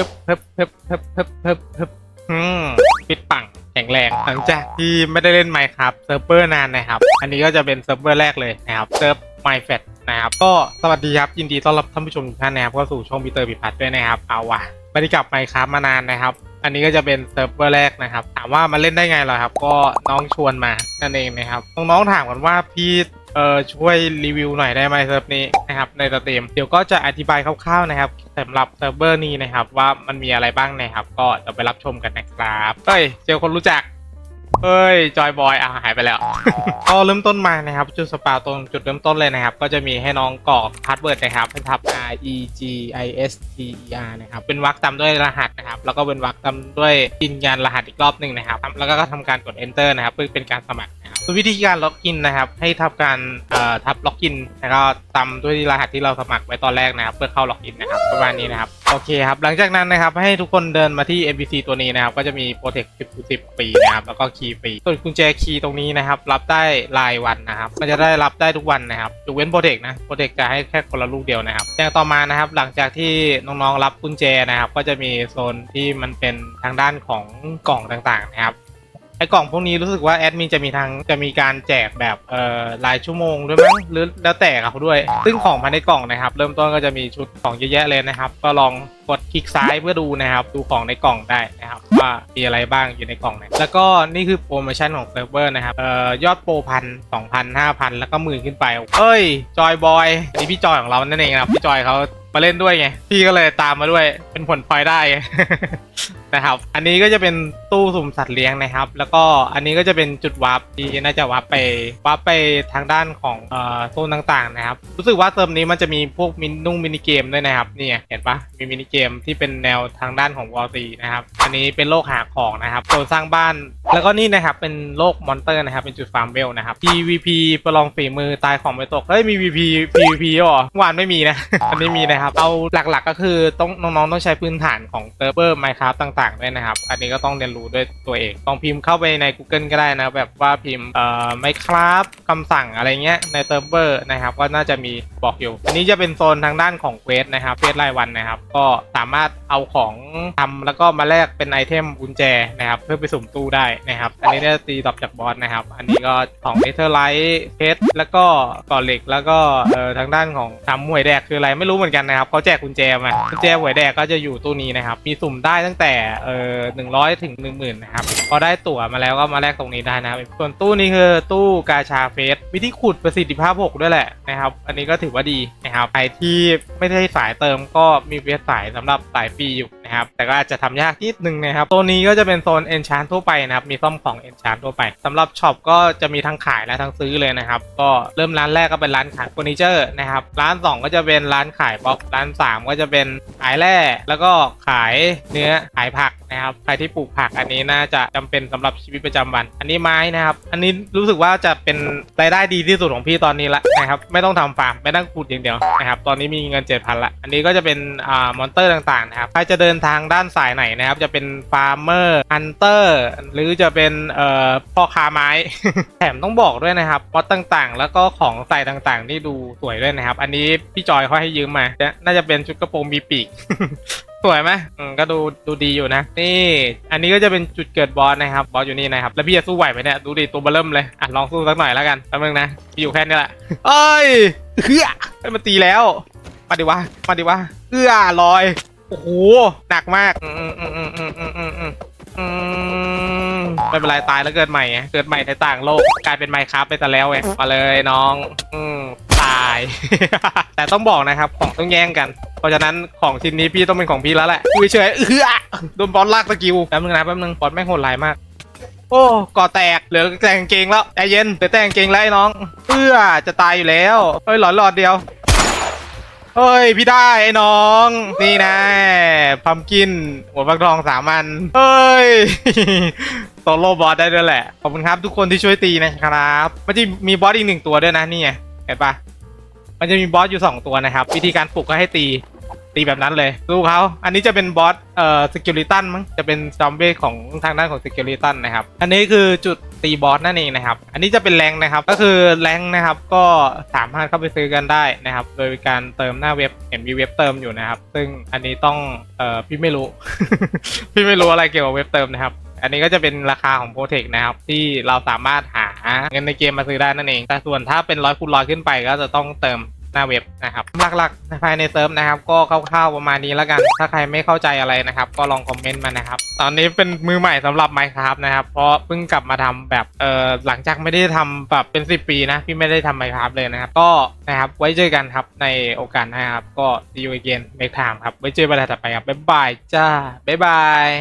ฮึบฮึบฮึบฮึบฮึบฮึบฮึบอืมปิดปังแข็งแรงหลังจากที่ไม่ได้เล่นไมค์ครับเซิร์ฟเวอร์นานนะครับ อันนี้ก็จะเป็นเซิร์ฟเวอร์แรกเลยนะครับเซิร์ฟไมแฟนะครับก็สวัสดีครับยินดีต้อนรับท่านผู้ชมทุกท่านนะครับเข้าสู่ช่องพีเตอร์พิพัฒน์ด้วยนะครับเอาว่ะไม่ได้กลับไมค์ครับมานานนะครับ อันนี้ก็จะเป็นเซิร์ฟเวอร์แรกนะครับ ถามว่ามาเล่นได้ไงเหรอครับ ก็น้องชวนมานั่นเองนะครับน้องๆถามกันว่าพี่ เอ่อช่วยรีวิวหน่อยได้ไหมเซิร์ฟนี้นะครับในสตรีมเดี๋ยวก็จะอธิบายคร่าวๆนะครับสำหรับเซิร์ฟเวอร์นี้นะครับว่ามันมีอะไรบ้างนะครับ ก็เดี๋ยวไปรับชมกันนะครับเฮ้ยเจอคนรู้จัก เฮ้ยจอยบอยอะหายไปแล้ว ก็เริ่มต้นมานะครับ จุดสปาตรงจุดเริ่มต้นเลยนะครับ ก็จะมีให้น้องกรอกพาสเวิร์ดนะครับให้ทับ R E G I S T E R นะครับเป็นวรรคตามด้วยรหัสนะครับ แล้วก็เป็นวรรคตามด้วยยืนยันรหัสอีกรอบหนึ่งนะครับ แล้วก็ทำการกด enter นะครับเพื่อเป็นการสมัครนะครับวิธีการล็อกอินนะครับ ให้ทำการเอ่อทับล็อกอินแล้วก็ตามด้วยรหัสที่เราสมัครไว้ตอนแรกนะครับ เพื่อเข้าล็อกอินนะครับประมาณนี้นะครับ โอเคครับ หลังจากนั้นนะครับ ให้ทุกคนเดินมาที่ NPC ตัวนี้นะครับ ก็จะมี Protect 10 10ปีนะครับ แล้วก็คีย์ฟรีส่วนกุญแจคีย์ตรงนี้นะครับ รับได้รายวันนะครับ มันจะได้รับได้ทุกวันนะครับยกเว้น Protect นะ Protect จะให้แค่คนละลูกเดียวนะครับ อย่างต่อมานะครับ หลังจากที่น้องๆรับกุญแจนะครับ ก็จะมีโซนที่มันเป็นทางด้านของกล่องต่างๆนะครับ ไอ้กล่องพวกนี้รู้สึกว่าแอดมินจะมีทางจะมีการแจกแบบเอ่อรายชั่วโมงด้วยมั้งหรือแล้วแต่ครับด้วย ซึ่งของภายในกล่องนะครับ เริ่มต้นก็จะมีชุดของเยอะแยะเลยนะครับ ก็ลองกดคลิกซ้ายเพื่อดูนะครับ ดูของในกล่องได้นะครับว่ามีอะไรบ้างอยู่ในกล่องนะแล้วก็นี่คือโปรโมชั่นของเซิร์ฟเวอร์นะครับเอ่อยอดโปรพันสองพันห้าพันแล้วก็หมื่นขึ้นไปเอ้ยจอยบอยอันนี้พี่จอยของเรานั่นเองนะครับพี่จอยเขามาเล่นด้วยไงพี่ก็เลยตามมาด้วยเป็นผลพลอยได้ นะครับ อันนี้ก็จะเป็นตู้สุ่มสัตว์เลี้ยงนะครับ แล้วก็อันนี้ก็จะเป็นจุดวาร์ปที่น่าจะวาร์ปไปวาร์ปไปทางด้านของเอ่อโซนต่างๆนะครับ รู้สึกว่าเติมนี้มันจะมีพวกมินนุ่งมินิเกมด้วยนะครับนี่ไงเห็นปะมีมินิเกมที่เป็นแนวทางด้านของวอลซีนะครับ อันนี้เป็นโลกหาของนะครับโซนสร้างบ้าน แล้วก็นี่นะครับเป็นโลกมอนเตอร์นะครับ เป็นจุดฟาร์มเวลนะครับ PVP ประลองฝีมือตายของไม่ตกเฮ้ยมี VP PVP ด้วยเหรอวานไม่มีนะ อันนี้มีนะครับเอาหลักๆก็คือต้องน้องๆต้องใช้พื้นฐานของเซิร์ฟเวอร์ Minecraft ต่างๆด้วยนะครับ อันนี้ก็ต้องเรียนรู้ด้วยตัวเองต้องพิมพ์เข้าไปใน Google ก็ได้นะ แบบว่าพิมพ์เอ่อ Minecraft คำสั่งอะไรเงี้ยในเซิร์ฟเวอร์นะครับ ก็น่าจะมีบอกอยู่ อันนี้จะเป็นโซนทางด้านของเควสนะครับเควสรายวันนะครับ ก็สามารถเอาของทำแล้วก็มาแลกเป็นไอเทมกุญแจนะครับ เพื่อไปสุ่มตู้ได้นะครับ อันนี้จะตีดรอปจากบอสนะครับ อันนี้ก็ของเนเธอร์ไลท์เพชรแล้วก็ก่อเหล็กแล้วก็เอ่อทางด้านของทำหวยแดกคืออะไรไม่รู้เหมือนกันนะครับเขาแจกกุญแจมากุญแจหวยแดกก็จะอยู่ตู้นี้นะครับ มีสุ่มได้ตั้งแต่เออหนึ่งร้อยถึงหนึ่งหมื่นนะครับ พอได้ตั๋วมาแล้วก็มาแลกตรงนี้ได้นะครับ ส่วนตู้นี้คือตู้กาชาเฟสวิธีขุดประสิทธิภาพ 6 ด้วยแหละนะครับ อันนี้ก็ถือว่าดีนะครับใครที่ ไม่ได้สายเติมก็มีเวสสายสำหรับสายฟรีอยู่นะครับ แต่ก็อาจจะทำยากนิดนึงนะครับ ตัวนี้ก็จะเป็นโซนเอนชานทั่วไปนะครับ มีซ่อมของเอนชานทั่วไปสำหรับช็อปก็จะมีทั้งขายและทั้งซื้อเลยนะครับ ก็เริ่มร้านแรกก็เป็นร้านขายเฟอร์นิเจอร์นะครับ ร้าน 2 ก็จะเป็นร้านขายบล็อก ร้าน 3 ก็จะเป็นขายแร่ แล้วก็ขายเนื้อ ขายผัก นะครับใครที่ปลูกผักอันนี้น่าจะจำเป็นสำหรับชีวิตประจำวัน อันนี้ไม้นะครับ อันนี้รู้สึกว่าจะเป็นรายได้ดีที่สุดของพี่ตอนนี้ละนะครับไม่ต้องทำฟาร์มไม่ต้องขุดอย่างเดียวนะครับตอนนี้มีเงิน7,000ละอันนี้ก็จะเป็นอ่ามอนเตอร์ต่างๆนะครับใครจะเดินทางด้านสายไหนนะครับ จะเป็นฟาร์มเมอร์ฮันเตอร์หรือจะเป็นเอ่อพ่อค้าไม้ แถมต้องบอกด้วยนะครับมอดต่างๆ แล้วก็ของใส่ต่างๆที่ดูสวยด้วยนะครับ อันนี้พี่จอยเขาให้ยืมมาน่าจะเป็นชุดกระโปรงมีปีก สวยไหมอืมก็ดูดูดีอยู่นะ นี่ อันนี้ก็จะเป็นจุดเกิดบอสนะครับ บอสอยู่นี่นะครับ แล้วพี่จะสู้ไหวไหมเนี่ย ดูดิตัวเบลเริ่มเลย อะ ลองสู้สักหน่อยแล้วกันแป๊บนึงนะพี่อยู่แค่นี้แหละ เอ้ยเฮือเฮ้ยมันตีแล้ว มาดิวะ มาดิวะเอื้อลอย โอ้โห หนักมาก อืมอืมอืมอืมอืมอืมอืมอืมอืมไม่เป็นไรตายแล้วเกิดใหม่ไงเกิดใหม่ในต่างโลก กลายเป็นไมค์ครับไปแต่แล้วไงมาเลยน้อง อืมตาย แต่ต้องบอกนะครับ ของต้องแย่งกัน เพราะฉะนั้นของชิ้นนี้พี่ต้องเป็นของพี่แล้วแหละคุยเฉยเออโดนบอลลากสกิลแป๊บนึงนะแป๊บนึงบอลแม่งโหดร้ายมาก โอ้ก่อแตกเหลือแต่งเกงแล้วใจเย็นเหลือแต่งเกงแล้วไอ้น้องเอื้อจะตายอยู่แล้วเฮ้ยหลอดหลอดเดียวเฮ้ยพี่ได้ไอ้น้อง นี่นะพัมกินหัวฟักทองสามันเฮ้ยโซโล่บอสได้ด้วยแหละ ขอบคุณครับทุกคนที่ช่วยตีนะครับ มันจะมีบอสอีกหนึ่งตัวด้วยนะนี่ไงเห็นปะ มันจะมีบอสอยู่สองตัวนะครับ วิธีการปลุกก็ให้ตีตีแบบนั้นเลยสู้เขาอันนี้จะเป็นบอสเอ่อสกิลิตันมั้งจะเป็นซอมบี้ของทางด้านของสกิลิตันนะครับ อันนี้คือจุดตีบอสนั่นเองนะครับ อันนี้จะเป็นแรงนะครับ ก็คือแรงนะครับ ก็สามารถเข้าไปซื้อกันได้นะครับ โดยการเติมหน้าเว็บเห็นมีเว็บเติมอยู่นะครับ ซึ่งอันนี้ต้องเอ่อพี่ไม่รู้ พี่ไม่รู้อะไรเกี่ยวกับเว็บเติมนะครับ อันนี้ก็จะเป็นราคาของโปรเทคนะครับ ที่เราสามารถหาเงินในเกมมาซื้อได้นั่นเอง แต่ส่วนถ้าเป็นร้อยคูณร้อยขึ้นไปก็จะต้องเติมหน้าเว็บนะครับ หลักๆภายในเซิร์ฟนะครับ ก็คร่าวๆประมาณนี้แล้วกัน ถ้าใครไม่เข้าใจอะไรนะครับ ก็ลองคอมเมนต์มานะครับ ตอนนี้เป็นมือใหม่สำหรับ Minecraft นะครับ เพราะเพิ่งกลับมาทำแบบเอ่อหลังจากไม่ได้ทำแบบเป็น 10 ปีนะ พี่ไม่ได้ทำ Minecraft เลยนะครับ ก็นะครับไว้เจอกันครับในโอกาสหน้าครับ ก็ see you again next time ครับ ไว้เจอกันใหม่ถัดไปครับ บ๊ายบายจ้า บ๊ายบาย